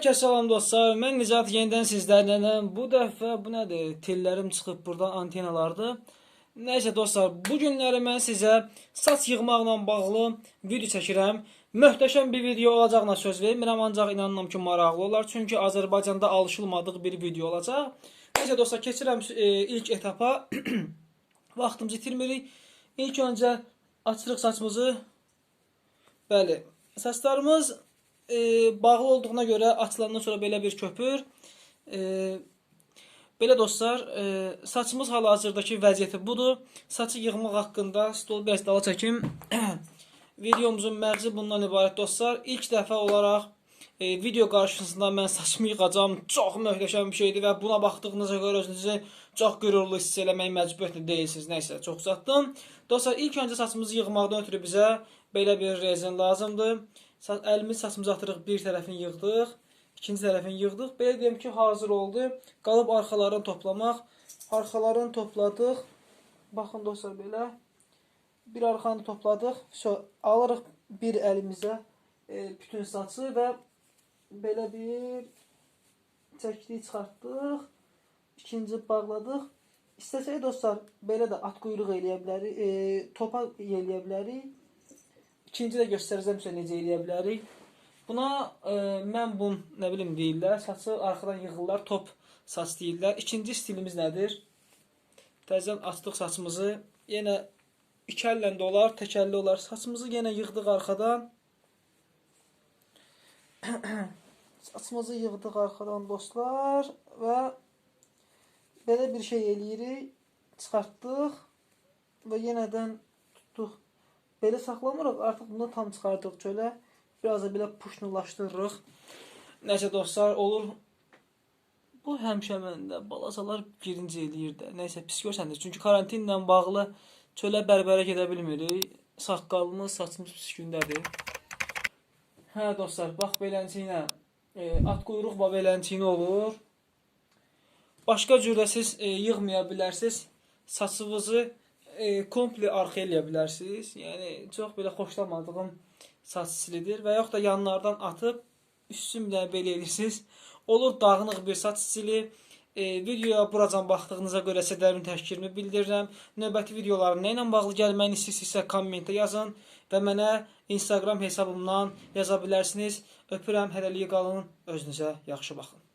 Hər kəs salam dostlar. Mən Nicat yenidən sizlərləyəm. Bu dəfə bu nədir? Tellərim çıxıb burada antenalardır. Nəysə dostlar, bu günləri mən sizə saç yığmaqla bağlı video çəkirəm. Möhtəşəm bir video olacağına söz vermirəm, ancaq inanıram ki, maraqlı olar. Çünki Azərbaycanda alışılmadıq bir video olacaq. Nəysə dostlar, keçirəm e, ilk etapa. Vaxtımızı itirmirik. İlk öncə açırıq saçımızı. Bəli, saçlarımız e, bağlı olduğuna görə açılandan sonra belə bir köpür. E, belə dostlar, e, saçımız hal-hazırdakı vəziyyəti budur. Saçı yığmaq haqqında stol biraz dala çəkim. Videomuzun mərci bundan ibarət dostlar. İlk dəfə olaraq e, video qarşısında mən saçımı yığacağam. Çox möhtəşəm bir şeydir və buna baxdığınıza görə özünüzü çox qürurlu hiss eləmək məcburiyyətində deyilsiniz. Nəysə, çox uzatdım. Dostlar, ilk öncə saçımızı yığmaqdan ötürü bizə belə bir rezin lazımdır. Əlimiz saçımızı atırıq, bir tərəfini yığdıq, ikinci tərəfini yığdıq. Belə deyim ki, hazır oldu. Qalıb arxalarını toplamaq. Arxalarını topladıq. Baxın dostlar belə. Bir arxanı topladıq. So, alırıq bir əlimizə e, bütün saçı və belə bir çəkdik, çıxartdıq. İkinci bağladıq. İstəsək dostlar, belə də at quyruq eləyə bilərik, e, topa eləyə bilərik. İkinci də göstərəcəm necə eləyə bilərik. Buna e, mən bun nə bilim deyirlər, saçı arxadan yığırlar, top saç deyirlər. İkinci stilimiz nədir? Təzədən açdıq saçımızı. Yenə iki əllə də olar, tək əlli olar. Saçımızı yenə yığdıq arxadan. Saçımızı yığdıq arxadan dostlar və belə bir şey eləyirik. Çıxartdıq və yenədən tutduq. Belə saxlamırıq, artıq bunu tam çıxardıq çölə. Biraz da belə puşnulaşdırırıq. Nəsə dostlar, olur. Bu həmişə məndə balacalar birinci eləyir də. Nəysə pis görsəndir. Çünki karantinlə bağlı çölə bərbərə gedə bilmirik. Saqqalımız, saçımız pis gündədir. Hə dostlar, bax beləncəyinə e, at quyruq və beləncəyinə olur. Başqa cürdə siz e, yığmaya bilərsiniz. Saçınızı e, komple arxa eləyə bilərsiniz. Yəni çox belə xoşlamadığım saç stilidir və yaxud da yanlardan atıb üstümlə belə edirsiniz. Olur dağınıq bir saç stili. E, videoya buracan baxdığınıza görə sizlərin təşəkkürümü bildirirəm. Növbəti videoların nə ilə bağlı gəlməyini istəyirsinizsə kommentə yazın və mənə Instagram hesabımdan yaza bilərsiniz. Öpürəm, hələlik qalın, özünüzə yaxşı baxın.